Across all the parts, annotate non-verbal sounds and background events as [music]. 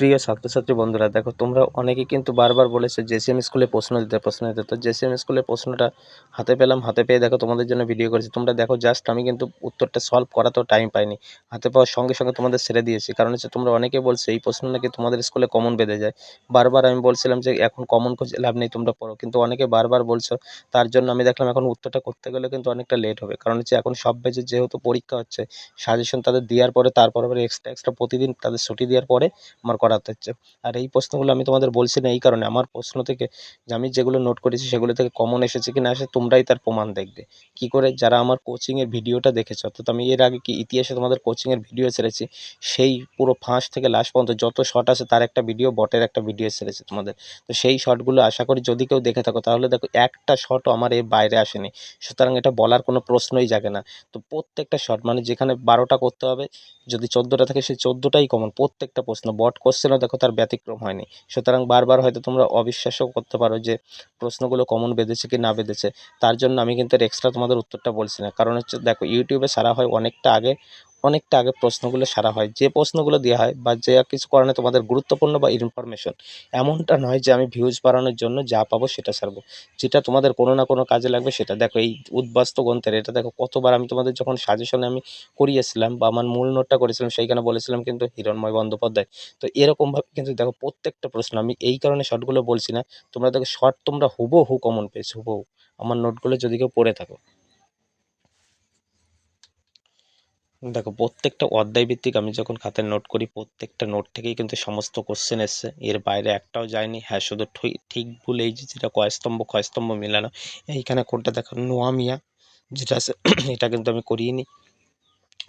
প্রিয় ছাত্রছাত্রী বন্ধুরা, দেখো তোমরা অনেকে কিন্তু বারবার বলেছ জেসিএম স্কুলে প্রশ্ন দিতে প্রশ্ন দিতে। তো জেসিএম স্কুলের প্রশ্নটা হাতে পেলাম, হাতে পেয়ে দেখো তোমাদের জন্য ভিডিও করেছি। তোমরা দেখো জাস্ট আমি কিন্তু উত্তরটা সলভ করা তো টাইম পাইনি। হাতে পাওয়ার সঙ্গে সঙ্গে তোমাদের ছেড়ে দিয়েছি। কারণ হচ্ছে তোমরা অনেকে বলছো এই প্রশ্ন নাকি তোমাদের স্কুলে কমন বেঁধে যায়। বারবার আমি বলছিলাম যে এখন কমন খুঁজে লাভ নেই, তোমরা পড়ো। কিন্তু অনেকে বারবার বলছো, তার জন্য আমি দেখলাম এখন উত্তরটা করতে গেলে কিন্তু অনেকটা লেট হবে। কারণ হচ্ছে এখন সব বেজে যেহেতু পরীক্ষা হচ্ছে সাজেশন তাদের দেওয়ার পরে, তারপর এক্সট্রা এক্সট্রা প্রতিদিন তাদের ছুটি দেওয়ার পরে আমার করাতে হচ্ছে। আর এই প্রশ্নগুলো আমি তোমাদের বলছি না, এই কারণে আমার প্রশ্ন থেকে আমি যেগুলো নোট করেছি সেগুলো থেকে কমন এসেছে কি না এসে তোমরাই তার প্রমাণ দেখবে। কি করে যারা আমার কোচিংয়ের ভিডিওটা দেখেছ, অর্থাৎ আমি এর আগে কি ইতিহাসে তোমাদের কোচিংয়ের ভিডিও ছেড়েছি, সেই পুরো ফার্স্ট থেকে লাস্ট পর্যন্ত যত শট আছে তার একটা ভিডিও বটের একটা ভিডিও ছেড়েছি তোমাদের। তো সেই শটগুলো আশা করি যদি কেউ দেখে থাকো, তাহলে দেখো একটা শটও আমার এর বাইরে আসেনি। সুতরাং এটা বলার কোনো প্রশ্নই জাগে না। তো প্রত্যেকটা শট মানে যেখানে বারোটা করতে হবে, যদি চোদ্দোটা থাকে, সেই চোদ্দোটাই কমন প্রত্যেকটা প্রশ্ন বট কোশ্চেনও দেখো তার ব্যতিক্রম হয়নি। সুতরাং বারবার হয়তো তোমরা অবিশ্বাসও করতে পারো যে প্রশ্নগুলো কমন বেঁধেছে কি না বেঁধেছে। তার জন্য আমি কিন্তু এক্সট্রা তোমাদের উত্তরটা বলছি না। কারণ হচ্ছে দেখো ইউটিউবে সারা হয় অনেকটা আগে অনেকটা আগে প্রশ্নগুলো সারা হয়। যে প্রশ্নগুলো দেওয়া হয় বা যে কিছু কারণে তোমাদের গুরুত্বপূর্ণ বা ইনফরমেশন এমনটা নয় যে আমি ভিউজ বাড়ানোর জন্য যা পাবো সেটা ছাড়বো। যেটা তোমাদের কোনো না কোনো কাজে লাগবে সেটা। দেখো এই উদ্বাস্ত গ্রন্থের এটা দেখো কতবার আমি তোমাদের যখন সাজেশনে আমি করিয়েছিলাম বা আমার মূল নোটটা করেছিলাম সেইখানে বলেছিলাম কিন্তু হিরণময় বন্দ্যোপাধ্যায়। তো এরকমভাবে কিন্তু দেখো প্রত্যেকটা প্রশ্ন আমি এই কারণে শর্টগুলো বলছি না। তোমরা দেখো শর্ট তোমরা হুবহু কমন পেয়েছ হুবহু। আমার নোটগুলো যদি কেউ পড়ে থাকো। দেখো, প্রত্যেকটা অধ্যায় ভিত্তিক আমি যখন খাতায় নোট করি, প্রত্যেকটা নোট থেকেই কিন্তু সমস্ত কোশ্চেন এসছে। এর বাইরে একটাও যায়নি। হ্যাঁ শুধু ঠিক ভুল এই যেটা কয়স্তম্ভ ক্ষয়স্তম্ভ মিলানো। এইখানে কোনটা দেখো নোয়া মিয়া যেটা আছে, [clears throat] এটা কিন্তু আমি করিয়ে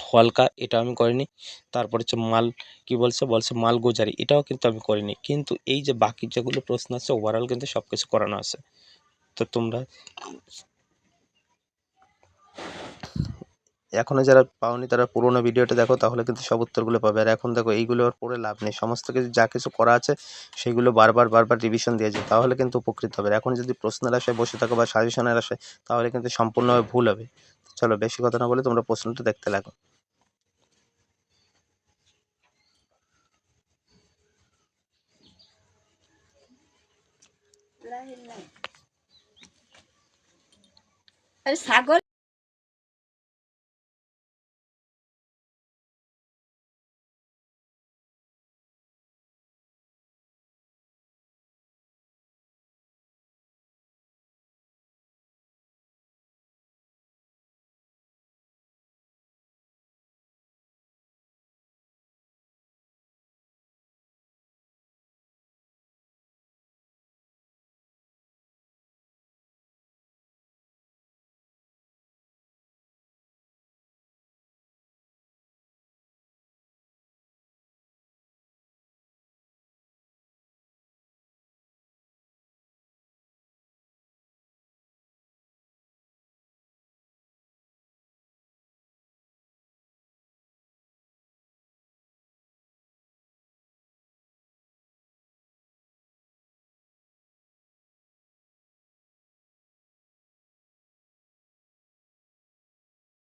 হলকা, এটা আমি করিনি। তারপর হচ্ছে মাল, কি বলছে? বলছে মাল গোজারি, এটাও কিন্তু আমি করিনি। কিন্তু এই যে বাকি যেগুলো প্রশ্ন আছে ওভারঅল কিন্তু সব কিছু করানো আছে। তো তোমরা এখনও যারা পাওনি তারা পুরোনো ভিডিওটা দেখো, তাহলে কিন্তু সব উত্তরগুলো পাবে। আর এখন দেখো, এইগুলো আর পড়ে লাভ নেই। সমস্ত কিছু, যা কিছু করা আছে, সেগুলো বারবার বারবার রিভিশন দিয়ে যায় তাহলে কিন্তু উপকৃত হবে। এখন যদি প্রশ্নের আশায় বসে থাকো বা সাজেশনের আশায়, তাহলে কিন্তু সম্পূর্ণভাবে ভুল হবে। চলো, বেশি কথা না বলে তোমরা প্রশ্নটা দেখতে লাগো। আরে ছাগল